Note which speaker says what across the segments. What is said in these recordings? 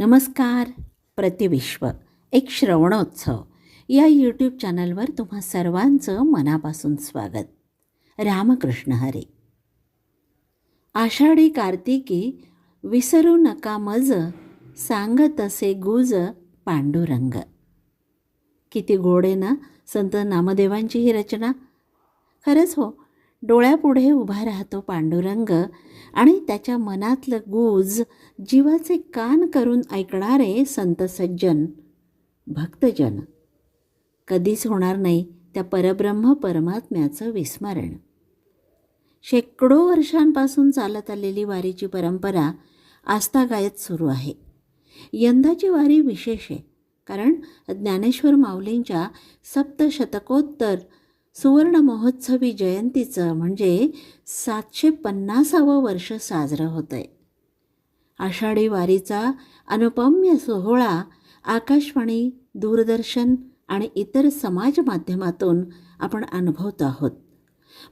Speaker 1: नमस्कार प्रतिविश्व एक श्रवणोत्सव. या यूट्यूब चॅनलवर तुम्हा सर्वांचं मनापासून स्वागत. रामकृष्ण हरे. आषाढी कार्तिकी विसरू नका मज सांग तसे गुज पांडुरंग. किती गोड आहे ना संत नामदेवांची ही रचना. खरंच हो डोळ्यापुढे उभा राहतो पांडुरंग आणि त्याच्या मनातलं गूज जीवाचे कान करून ऐकणारे संत सज्जन भक्तजन. कधीच होणार नाही त्या परब्रह्म परमात्म्याचं विस्मरण. शेकडो वर्षांपासून चालत आलेली वारीची परंपरा आस्थागायत सुरू आहे. यंदाची वारी विशेष आहे कारण ज्ञानेश्वर माऊलींच्या सप्तशतकोत्तर सुवर्ण महोत्सवी जयंतीचं म्हणजे सातशे पन्नासावं वर्ष साजरं होतं आहे आषाढी वारीचा अनुपम्य सोहळा आकाशवाणी दूरदर्शन आणि इतर समाज माध्यमातून आपण अनुभवत आहोत.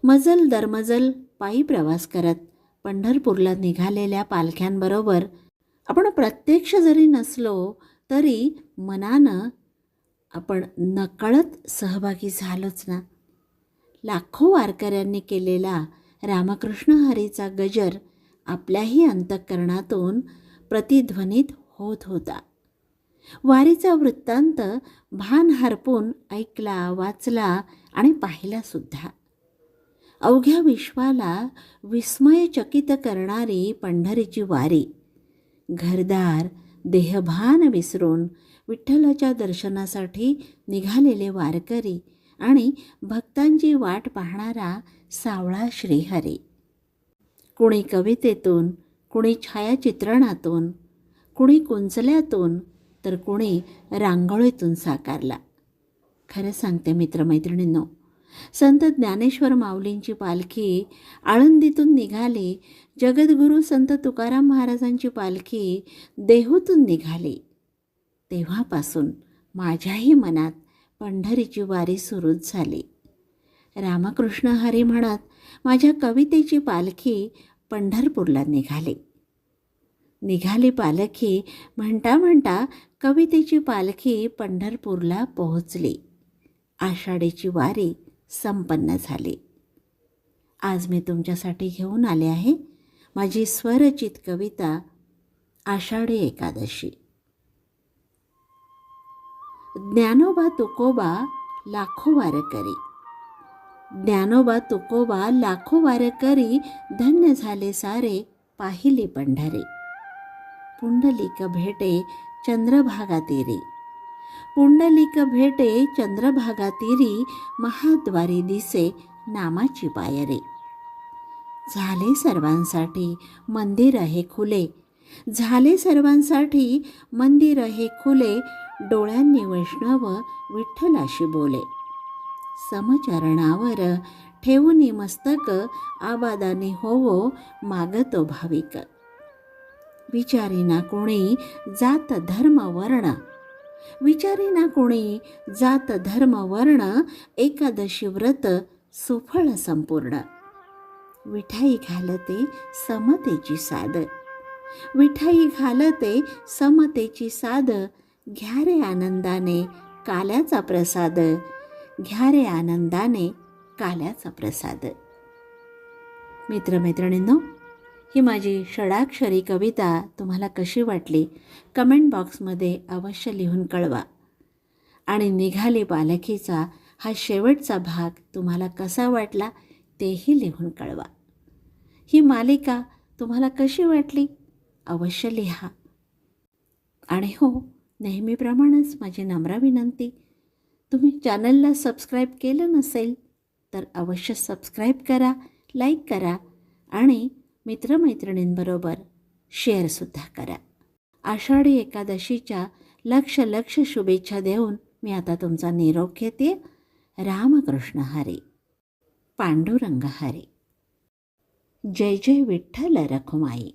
Speaker 1: मजल दरमजल पायी प्रवास करत पंढरपूरला निघालेल्या पालख्यांबरोबर आपण प्रत्यक्ष जरी नसलो तरी मनानं आपण नकळत सहभागी झालोच ना. लाखो वारकऱ्यांनी केलेला रामकृष्ण हरीचा गजर आपल्याही अंतःकरणातून प्रतिध्वनित होत होता. वारीचा वृत्तांत भान हरपून ऐकला वाचला आणि पाहिलासुद्धा अवघ्या विश्वाला विस्मयचकित करणारी पंढरीची वारी. घरदार देहभान विसरून विठ्ठलाच्या दर्शनासाठी निघालेले वारकरी आणि भक्तांची वाट पाहणारा सावळा श्रीहरी. कुणी कवितेतून कुणी छायाचित्रणातून कुणी कुंचल्यातून तर कुणी रांगोळीतून साकारला. खरं सांगते मित्रमैत्रिणींनो संत ज्ञानेश्वर माऊलींची पालखी आळंदीतून निघाली जगद्गुरू संत तुकाराम महाराजांची पालखी देहूतून निघाली. तेव्हापासून माझ्याही मनात पंढरीची वारी सुरूच झाली. रामकृष्ण हरी म्हणत माझ्या कवितेची पालखी पंढरपूरला निघाली. निघाली पालखी म्हणता म्हणता कवितेची पालखी पंढरपूरला पोहोचली. आषाढीची वारी संपन्न झाली. आज मी तुमच्यासाठी घेऊन आले आहे माझी स्वरचित कविता आषाढी एकादशी. ज्ञानोबा तुकोबा लाखो वारकरी. ज्ञानोबा तुकोबा लाखो वारकरी धन्य झाले सारे पाहिली पंढरे. पुंडलिक भेटे चंद्रभागातिरी. पुंडलिक भेटे चंद्रभागातिरी महाद्वारी दिसे नामाची पायरे. झाले सर्वांसाठी मंदिर हे खुले. झाले सर्वांसाठी मंदिर हे खुले. डोळ्यांनी वैष्णव विठ्ठलाशी बोले. समचरणावर ठेवूनी मस्तक आबादाने होवो मागतो भाविक. विचारीना कोणी जात धर्म वर्ण. विचारीना कोणी जात धर्म वर्ण एकादशी व्रत सुफळ संपूर्ण. विठाई घालते समतेची साद. विठाई घालते समतेची साद घ्या रे आनंदाने काल्याचा प्रसाद. घ्या रे आनंदाने काल्याचा प्रसाद. मित्रमैत्रिणींनो ही माझी षडाक्षरी कविता तुम्हाला कशी वाटली? कमेंट बॉक्समध्ये अवश्य लिहून कळवा. आणि निघाली पालखीचा हा शेवटचा भाग तुम्हाला कसा वाटला तेही लिहून कळवा. ही मालिका तुम्हाला कशी वाटली? अवश्य लिहा. आणि हो नेहमीप्रमाणेच माझी नम्र विनंती. तुम्ही चॅनलला सबस्क्राईब केलं नसेल तर अवश्य सबस्क्राईब करा लाईक करा आणि मित्रमैत्रिणींबरोबर शेअरसुद्धा करा. आषाढी एकादशीच्या लक्ष लक्ष शुभेच्छा देऊन मी आता तुमचा निरोप घेते. रामकृष्ण हरी. पांडुरंग हरी. जय जय विठ्ठल रखुमाई.